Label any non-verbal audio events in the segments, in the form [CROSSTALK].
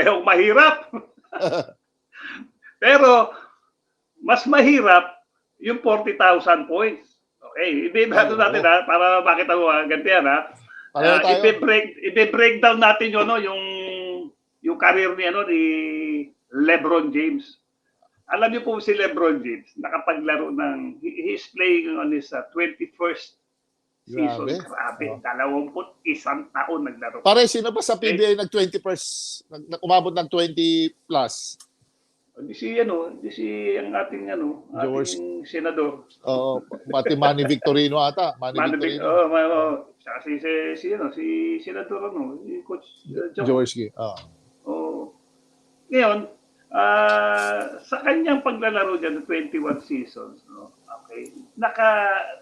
parehong mahirap. [LAUGHS] Pero, mas mahirap yung 40,000 points. Okay, hindi natin ha, para makita mo ha, ganito yan ha. Pareho Ah, ibe-break, ibe-breakdown natin yun, no, yung, yung career ni, ano, ni LeBron James. Alam niyo po si LeBron James, nakapaglaro ng, he, he's playing on his uh, 21st season. Grabe. Grabe, Oh. dalawamput isang taon naglaro. Pare, sino ba sa PBA nag-20 first, nag, nag- umabot ng 20 plus? Di si ano, di si ang ating ano, George. ating senador. Oo, pati Manny Victorino ata. Manny Manibig, Victorino. oh, ma, oh, saka si, si, si, ano, si senador ano, si coach uh, George. George G. Oo. Oh. Ngayon, ah, sa kanyang paglalaro diyan ng 21 seasons, no. Okay. Naka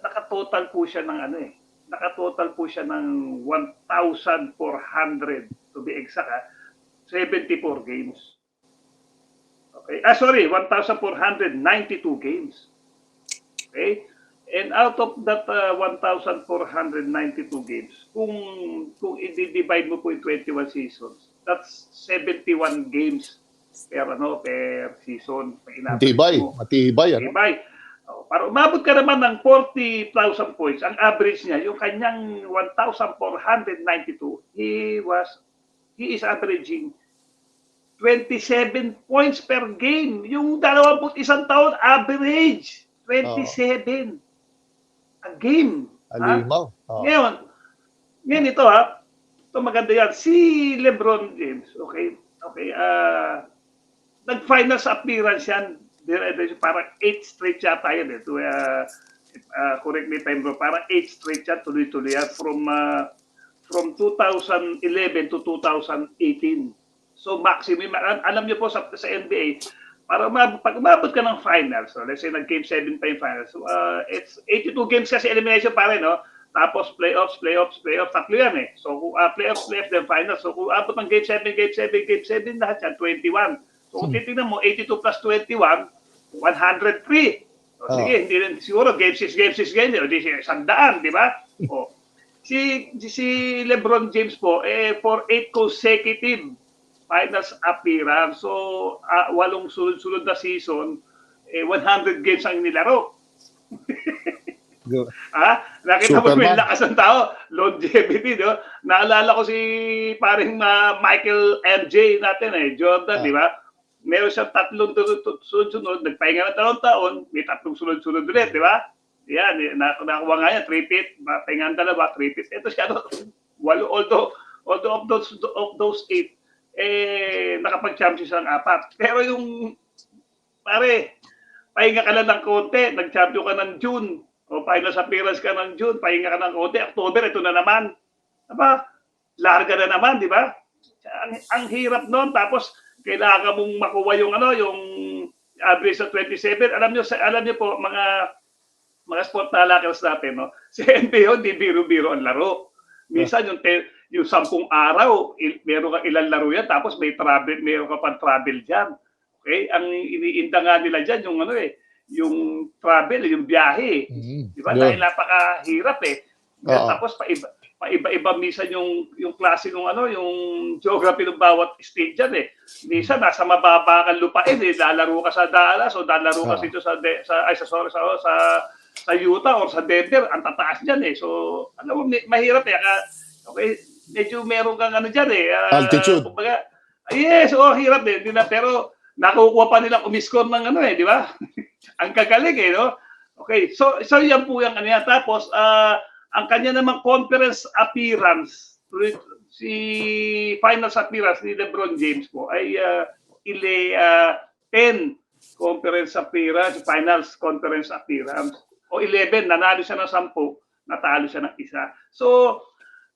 naka-total po siya ng ano eh. Naka-total po siya ng 1,400 to be exact, ah, 74 games. Okay. Ah, sorry, 1,492 games. Okay? And out of that uh, 1,492 games, kung kung i-divide mo po yung 21 seasons, that's 71 games per ano per season. Matibay. Matibay, ano? Matibay. Oh, para umabot ka naman ng 40,000 points, ang average niya, yung kanyang 1,492, he was, he is averaging 27 points per game. Yung 21 taon, average, 27 a game. Ha? Alimaw. Oo. Ngayon, ngayon ito ha, ito maganda yan. Si Lebron James, okay, okay, ah, nag-finals appearance yan, Dire- dire- parang 8 straight yata yan eh. To, uh, uh, correct me if I'm wrong, parang 8 straight yan, tuloy-tuloy yan, from, ah, from 2011 to 2018. So maximum, al- alam niyo po sa, sa NBA, para umabot, pag umabot ka ng finals, so let's say nag-game 7 pa yung finals, so, uh, it's 82 games kasi elimination pa rin, no? Tapos playoffs, playoffs, playoffs, tatlo yan eh. So kung uh, playoffs, playoffs, then finals. So kung abot ng game 7, game 7, game 7, lahat yan, 21. So kung titignan mo, 82 plus 21, 103. So, Oh. sige, hindi rin siguro game 6, game 6, game 6, o di sandaan, di ba? O, si, si Lebron James po, eh, for 8 consecutive finals appearance. So, ah, walong sunod-sunod na season, eh, 100 games ang nilaro. Ha? [LAUGHS] Nakita mo yung lakas ng tao, longevity, no? Naalala ko si paring ah, Michael MJ natin eh, Jordan, Ah. di ba? Meron siyang tatlong sunod-sunod, nagpahinga ng dalawang taon, may tatlong sunod-sunod ulit, di ba? Yan, eh, na, nakuha nga yan, three-pit, pahinga ng dalawa, three-pit. Ito siya, no? Walo, although, although of those, of those eight, eh, nakapag-champion siya ng apat. Pero yung, pare, pahinga ka lang ng konti, nag-champion ka ng June, o finals appearance ka ng June, pahinga ka ng konti, October, ito na naman. Diba? Larga na naman, di ba? Ang, ang hirap noon, tapos kailangan mong makuha yung ano, yung average sa 27. Alam niyo, sa- alam niyo po, mga mga sport na lakers natin, no? [LAUGHS] Si NBA, di biro-biro ang laro. Minsan yung te, yung sampung araw, il, meron ka ilang laro yan, tapos may travel, meron ka pang travel diyan. Okay? Ang iniinda nga nila diyan yung ano eh, yung travel, yung biyahe. Mhm. Di ba? Yun. Dahil napakahirap eh. Oo. Tapos paiba, paiba-iba minsan yung yung klase ng ano, yung geography ng bawat state dyan eh. Minsan nasa mababa kang lupain eh, lalaro ka sa Dallas o lalaro ka Oo. dito sa de, sa ay sa sorry sa sa sa Utah or sa Denver, ang tataas diyan eh. So, mo, may- mahirap eh. Ka- Okay, medyo meron kang ano diyan eh. ah, Altitude. Kumbaga, yes, oh, hirap din. Hindi na, pero nakukuha pa nila umiscore ng ano eh, di ba? [LAUGHS] ang kagaling eh, no? Okay, so so yan po yung ano yan. Tapos, ah, ang kanya namang conference appearance, si finals appearance ni LeBron James po ay uh, ile ah, 10 conference appearance, finals conference appearance. O 11, nanalo siya ng 10, natalo siya ng isa. So,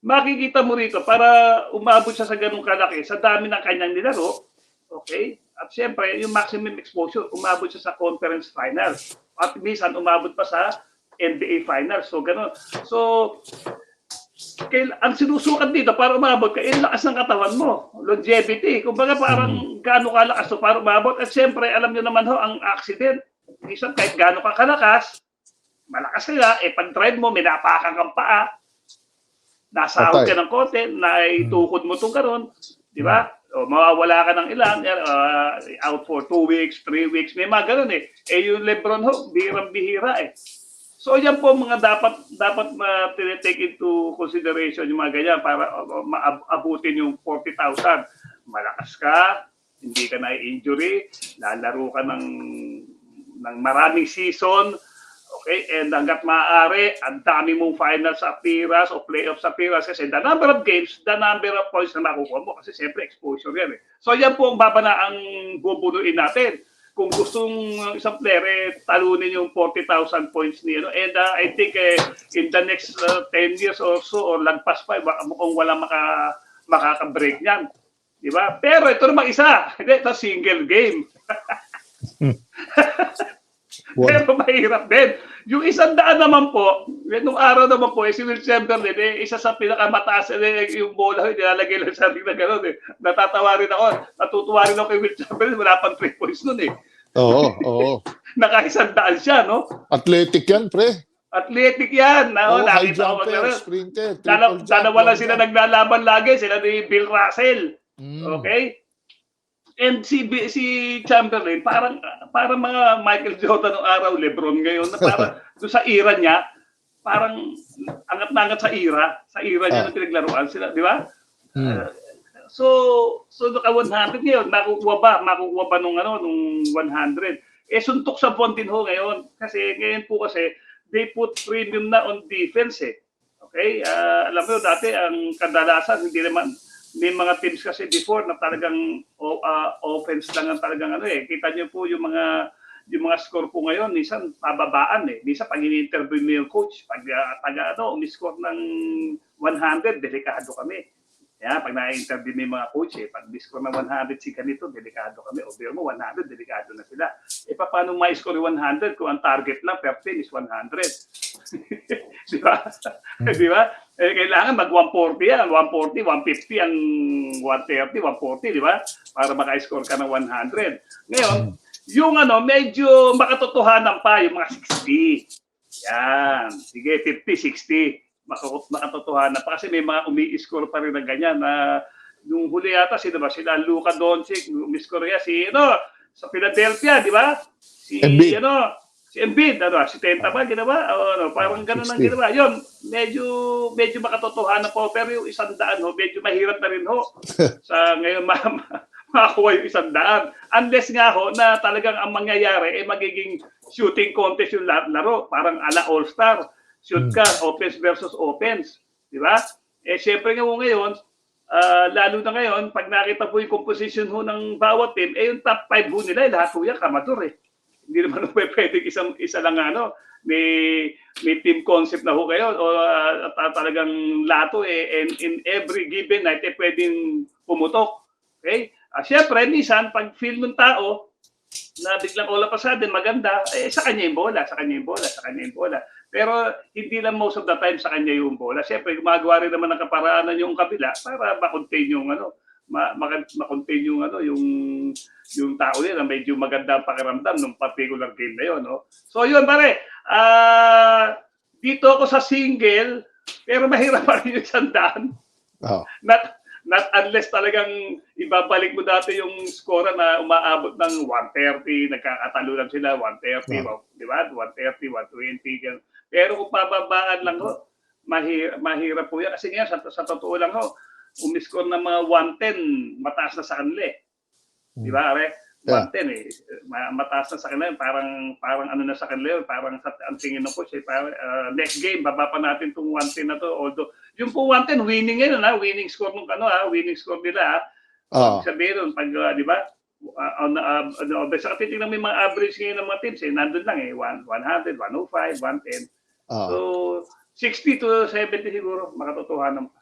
makikita mo rito, para umabot siya sa ganung kalaki, sa dami ng kanyang nilaro, okay? At siyempre, yung maximum exposure, umabot siya sa conference finals. At minsan, umabot pa sa NBA finals. So, ganun. So, kail, ang sinusukat dito para umabot ka, yung lakas ng katawan mo, longevity. Kumbaga parang gaano kalakas to para umabot. At siyempre, alam nyo naman ho, ang accident, minsan kahit gaano ka kalakas, malakas ka eh pag drive mo, may napakan kang paa, nasahod ka ng konti, naitukod mo itong karon, di ba? O, mawawala ka ng ilan, uh, out for two weeks, three weeks, may mga ganun eh. Eh yung Lebron ho, bihirang-bihira eh. So yan po mga dapat dapat ma take into consideration yung mga ganyan para maabutin yung 40,000. Malakas ka, hindi ka na-injury, lalaro ka ng ng maraming season, okay, and hanggat maaari, ang dami mong finals appearance o playoffs appearance kasi the number of games, the number of points na makukuha mo kasi siyempre exposure yan eh. So yan po ang babana ang bubunuin natin kung gustong isang player eh, talunin yung 40,000 points niya. No? And uh, I think eh, in the next uh, 10 years or so, or lagpas pa, mukhang wala maka, makaka-break niyan. Di ba? Pero ito naman isa, [LAUGHS] hindi, ito single game. Wow. [LAUGHS] [LAUGHS] Pero mahirap din. Yung isang daan naman po, nung araw naman po, eh, si Will Chamberlain, eh, isa sa pinakamataas, eh, yung bola, eh, nilalagay lang sa ating na gano'n. Eh. Natatawa rin ako. Natutuwa rin ako kay Will Chamberlain. Wala pang 3 points nun eh. Oo, oo. [LAUGHS] Nakaisang daan siya, no? Athletic yan, pre. Athletic yan. Oo, high nakita ko jumper, magkaroon. sprinter, Dala, triple jump. dalawa lang sila naglalaban lagi. Sila ni Bill Russell. Mm. Okay? And si si Chamberlain parang parang mga Michael Jordan ng araw, LeBron ngayon na parang [LAUGHS] doon sa era niya, parang angat na angat sa era, sa era niya Ah. na pinaglaruan sila, di ba? Mm. So, so naka 100 ngayon, makukuha ba? Makukuha ba nung ano, nung 100? Eh suntok sa Fontin ho ngayon kasi ngayon po kasi they put premium na on defense eh. Okay? Ah, alam mo dati ang kadalasan hindi naman may mga teams kasi before na talagang ah, offense lang ang talagang ano eh. Kita niyo po yung mga yung mga score po ngayon, minsan pababaan eh. Minsan pag ini-interview mo yung coach, pag uh, taga ano, umiscore ng 100, delikado kami. Kaya pag na-interview mo yung mga coach eh, pag score ng 100 si ganito, delikado kami. O mo, 100, delikado na sila. E pa, paano ma-score yung 100 kung ang target lang per is 100? [LAUGHS] Di ba? Di ba? Eh, kailangan mag 140 yan. 140, 150 ang 130, 140, di ba? Para maka-score ka ng 100. Ngayon, yung ano, medyo makatotohanan pa, yung mga 60. Yan. Sige, 50, 60. Makakot- Makatotohanan pa. Kasi may mga umi-score pa rin ng ganyan na nung huli yata, sino ba? Sila Luka Doncic, umi-score yan. Si, ano, sa Philadelphia, di ba? Si, Embiid. ano, si Embiid, ano, si Tenta ba, ginawa? O, ano, parang ganun ang 60. ginawa. Yun, medyo, medyo makatotohanan po. Pero yung isang daan, ho, medyo mahirap na rin ho. [LAUGHS] sa ngayon, ma, ma- makakuha yung isang daan. Unless nga ho, na talagang ang mangyayari, eh, magiging shooting contest yung la- laro. Parang ala All-Star. Shoot ka, offense versus offense. Di ba? Eh, syempre nga ho ngayon, ah, lalo na ngayon, pag nakita po yung composition ho ng bawat team, eh, yung top 5 ho nila, eh, lahat ho yan, kamador eh. Hindi naman [LAUGHS] ho pwedeng isang, isa lang ano, may, may team concept na ho kayo o ta- talagang lato eh, and in every given night, eh, pwedeng pumutok. Okay? Ah, syempre, minsan, pag feel ng tao, na biglang all of a sudden maganda, eh sa kanya yung bola, sa kanya yung bola, sa kanya yung bola. Pero hindi lang most of the time sa kanya yung bola. Siyempre, gumagawa rin naman ng kaparaanan yung kabila para ma-contain yung ano, ma- ma- ma-contain yung ano, yung yung tao na medyo maganda ang pakiramdam ng particular game na yun, no? So yun pare, ah dito ako sa single, pero mahirap [LAUGHS] pa rin yung sandaan Oo. not not unless talagang ibabalik mo dati yung score na umaabot ng 130, nagkakatalo lang sila, 130, Wow. di ba? 130, 120. ganun. Pero kung pababaan lang ho, mahirap, mahirap po yan. Kasi nga, sa, sa totoo lang ho, umiscore ng mga 110, mataas na sa kanila eh. Di ba, Are? Yeah. 110 eh. Ma- mataas na sa kanila yun. Parang, parang ano na sa kanila yun. Parang sa, ang tingin ng coach eh. Parang, ah, next game, baba pa natin itong 110 na to. Although, yung po 110, winning ngayon ha. Winning score nung ano ha. Winning score nila ha. Oo. Sabihin nun, pag, ah, di ba? Uh, on, uh, ano, sa titignan mo yung mga average ngayon ng mga teams eh, nandun lang eh, 1, 100, 105, 110. Oo. So, 60 to 70 siguro, makatotohanan pa.